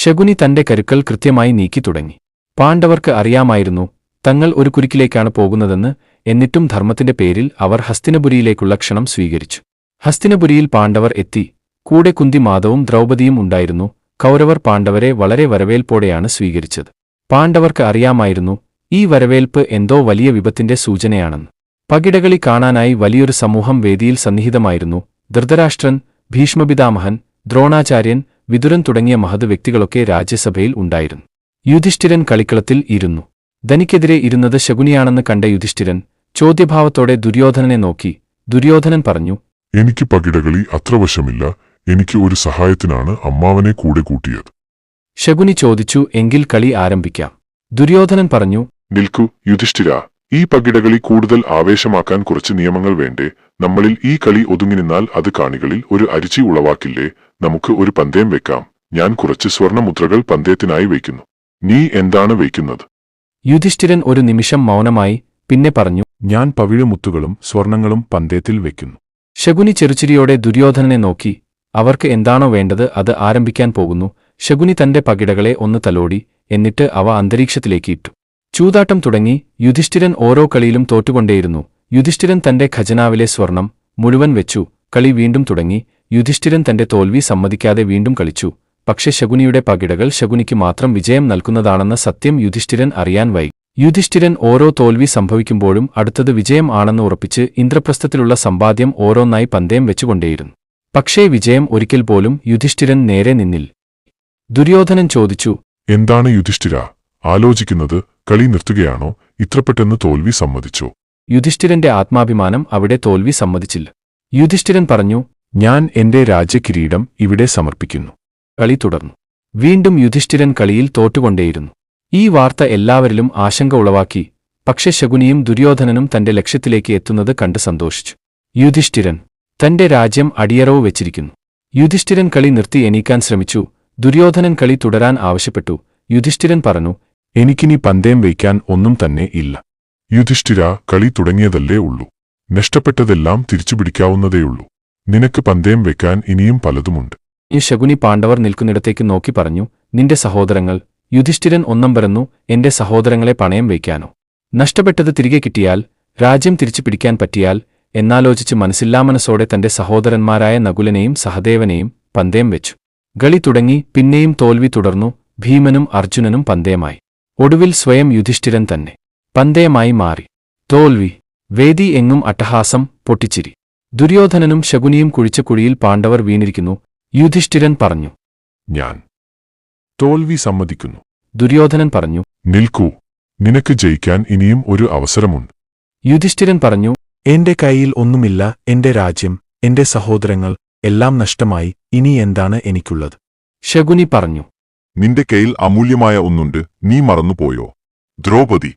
ശകുനി തന്റെ കരുക്കൾ കൃത്യമായി നീക്കി തുടങ്ങി. പാണ്ഡവർക്ക് അറിയാമായിരുന്നു തങ്ങൾ ഒരു കുരുക്കിലേക്കാണ് പോകുന്നതെന്ന് എന്നിട്ടും ധർമ്മത്തിന്റെ പേരിൽ അവർ ഹസ്തിനപുരിയിലേക്കുള്ള ക്ഷണം സ്വീകരിച്ചു. ഹസ്തിനപുരിയിൽ പാണ്ഡവർ എത്തി കൂടെ കുന്തി മാധവും ദ്രൗപദിയും ഉണ്ടായിരുന്നു കൗരവർ പാണ്ഡവരെ വളരെ വരവേൽപ്പോടെയാണ് സ്വീകരിച്ചത്. പാണ്ഡവർക്ക് അറിയാമായിരുന്നു ഈ വരവേൽപ്പ് എന്തോ വലിയ വിപത്തിന്റെ സൂചനയാണെന്ന്. പകിടകളി കാണാനായി വലിയൊരു സമൂഹം വേദിയിൽ സന്നിഹിതമായിരുന്നു ധൃതരാഷ്ട്രൻ ഭീഷ്മപിതാമഹൻ ദ്രോണാചാര്യൻ വിതുരൻ തുടങ്ങിയ മഹത് വ്യക്തികളൊക്കെ രാജ്യസഭയിൽ ഉണ്ടായിരുന്നു. യുധിഷ്ഠിരൻ കളിക്കളത്തിൽ ഇരുന്നു. ധനിക്കെതിരെ ഇരുന്നത് ശകുനിയാണെന്ന് കണ്ട യുധിഷ്ഠിരൻ ചോദ്യഭാവത്തോടെ ദുര്യോധനനെ നോക്കി. ദുര്യോധനൻ പറഞ്ഞു എനിക്ക് പകിടകളി അത്ര വശമില്ല. എനിക്ക് ഒരു സഹായത്തിനാണ് അമ്മാവനെ കൂടെ കൂട്ടിയത്. ശകുനി ചോദിച്ചു എങ്കിൽ കളി ആരംഭിക്കാം. ദുര്യോധനൻ പറഞ്ഞു നിൽക്കൂ യുധിഷ്ഠിര. ഈ പകിടകളി കൂടുതൽ ആവേശമാക്കാൻ കുറച്ച് നിയമങ്ങൾ വേണ്ടേ. നമ്മളിൽ ഈ കളി ഒതുങ്ങി നിന്നാൽ അത് കാണികളിൽ ഒരു അരിച്ചി ഉളവാക്കില്ലേ? നമുക്ക് ഒരു പന്തയം വെക്കാം. ഞാൻ കുറച്ച് സ്വർണമുദ്രകൾ പന്തയത്തിനായി വയ്ക്കുന്നു. നീ എന്താണ് വയ്ക്കുന്നത്? യുധിഷ്ഠിരൻ ഒരു നിമിഷം മൗനമായി പിന്നെ പറഞ്ഞു ഞാൻ പവിഴമുത്തുകളും സ്വർണങ്ങളും പന്തയത്തിൽ വയ്ക്കുന്നു. ശകുനി ചെറുചിരിയോടെ ദുര്യോധനനെ നോക്കി അവർക്ക് എന്താണോ വേണ്ടത് അത് ആരംഭിക്കാൻ പോകുന്നു. ശകുനി തന്റെ പകിടകളെ ഒന്ന് തലോടി എന്നിട്ട് അവ അന്തരീക്ഷത്തിലേക്ക് ഇട്ടു. ചൂതാട്ടം തുടങ്ങി യുധിഷ്ഠിരൻ ഓരോ കളിയിലും തോറ്റുകൊണ്ടേയിരുന്നു. യുധിഷ്ഠിരൻ തന്റെ ഖജനാവിലെ സ്വർണം മുഴുവൻ വെച്ചു കളി വീണ്ടും തുടങ്ങി യുധിഷ്ഠിരൻ തന്റെ തോൽവി സമ്മതിക്കാതെ വീണ്ടും കളിച്ചു. പക്ഷെ ശകുനിയുടെ പകിടകൾ ശകുനിക്ക് മാത്രം വിജയം നൽകുന്നതാണെന്ന സത്യം യുധിഷ്ഠിരൻ അറിയാൻ വൈ. യുധിഷ്ഠിരൻ ഓരോ തോൽവി സംഭവിക്കുമ്പോഴും അടുത്തത് വിജയം ആണെന്ന് ഉറപ്പിച്ച് ഇന്ദ്രപ്രസ്ഥത്തിലുള്ള സമ്പാദ്യം ഓരോന്നായി പന്തയം വെച്ചുകൊണ്ടേയിരുന്നു. പക്ഷേ വിജയം ഒരിക്കൽ പോലും യുധിഷ്ഠിരൻ നേരെ നിന്നിൽ. ദുര്യോധനൻ ചോദിച്ചു എന്താണ് യുധിഷ്ഠിര? ആലോചിക്കുന്നത് കളി നിർത്തുകയാണോ? ഇത്ര പെട്ടെന്ന് തോൽവി സമ്മതിച്ചു? യുധിഷ്ഠിരന്റെ ആത്മാഭിമാനം അവിടെ തോൽവി സമ്മതിച്ചില്ല. യുധിഷ്ഠിരൻ പറഞ്ഞു ഞാൻ എന്റെ രാജ്യകിരീടം ഇവിടെ സമർപ്പിക്കുന്നു. കളി തുടർന്നു. വീണ്ടും യുധിഷ്ഠിരൻ കളിയിൽ തോറ്റുകൊണ്ടേയിരുന്നു. ഈ വാർത്ത എല്ലാവരിലും ആശങ്ക ഉളവാക്കി പക്ഷെ ശകുനിയും ദുര്യോധനനും തന്റെ ലക്ഷ്യത്തിലേക്ക് എത്തുന്നത് കണ്ട് സന്തോഷിച്ചു. യുധിഷ്ഠിരൻ തന്റെ രാജ്യം അടിയറവ് വെച്ചിരിക്കുന്നു. യുധിഷ്ഠിരൻ കളി നിർത്തി എണീക്കാൻ ശ്രമിച്ചു. ദുര്യോധനൻ കളി തുടരാൻ ആവശ്യപ്പെട്ടു. യുധിഷ്ഠിരൻ പറഞ്ഞു എനിക്കിനി പന്തയം വയ്ക്കാൻ ഒന്നും തന്നെ ഇല്ല. യുധിഷ്ഠിര കളി തുടങ്ങിയതല്ലേ ഉള്ളൂ. നഷ്ടപ്പെട്ടതെല്ലാം തിരിച്ചുപിടിക്കാവുന്നതേയുള്ളൂ. നിനക്ക് പന്തയം വെക്കാൻ ഇനിയും പലതുമുണ്ട്. ഈ ശകുനി പാണ്ഡവർ നിൽക്കുന്നിടത്തേക്ക് നോക്കി പറഞ്ഞു നിന്റെ സഹോദരങ്ങൾ യുധിഷ്ഠിരൻ ഒന്നം പറന്നു എന്റെ സഹോദരങ്ങളെ പണയം വയ്ക്കാനോ? നഷ്ടപ്പെട്ടത് തിരികെ കിട്ടിയാൽ രാജ്യം തിരിച്ചു പിടിക്കാൻ പറ്റിയാൽ എന്നാലോചിച്ച് മനസ്സില്ലാ മനസ്സോടെ തന്റെ സഹോദരന്മാരായ നകുലനെയും സഹദേവനെയും പന്തയം വെച്ചു. ഗളി തുടങ്ങി പിന്നെയും തോൽവി തുടർന്നു ഭീമനും അർജുനനും പന്തയമായി. ഒടുവിൽ സ്വയം യുധിഷ്ഠിരൻ തന്നെ. പന്തയമായി മാറി. തോൽവി വേദി എങ്ങും അട്ടഹാസം പൊട്ടിച്ചിരി. ദുര്യോധനനും ശകുനിയും കുഴിച്ച കുഴിയിൽ പാണ്ഡവർ വീണിരിക്കുന്നു. യുധിഷ്ഠിരൻ പറഞ്ഞു ഞാൻ തോൽവി സമ്മതിക്കുന്നു. ദുര്യോധനൻ പറഞ്ഞു നിൽക്കൂ നിനക്ക് ജയിക്കാൻ ഇനിയും ഒരു അവസരമുണ്ട്. യുധിഷ്ഠിരൻ പറഞ്ഞു എന്റെ കയ്യിൽ ഒന്നുമില്ല എന്റെ രാജ്യം എന്റെ സഹോദരങ്ങൾ എല്ലാം നഷ്ടമായി ഇനി എന്താണ് എനിക്കുള്ളത്? ശകുനി പറഞ്ഞു നിന്റെ കയ്യിൽ അമൂല്യമായ ഒന്നുണ്ട് നീ മറന്നുപോയോ? ദ്രൗപദി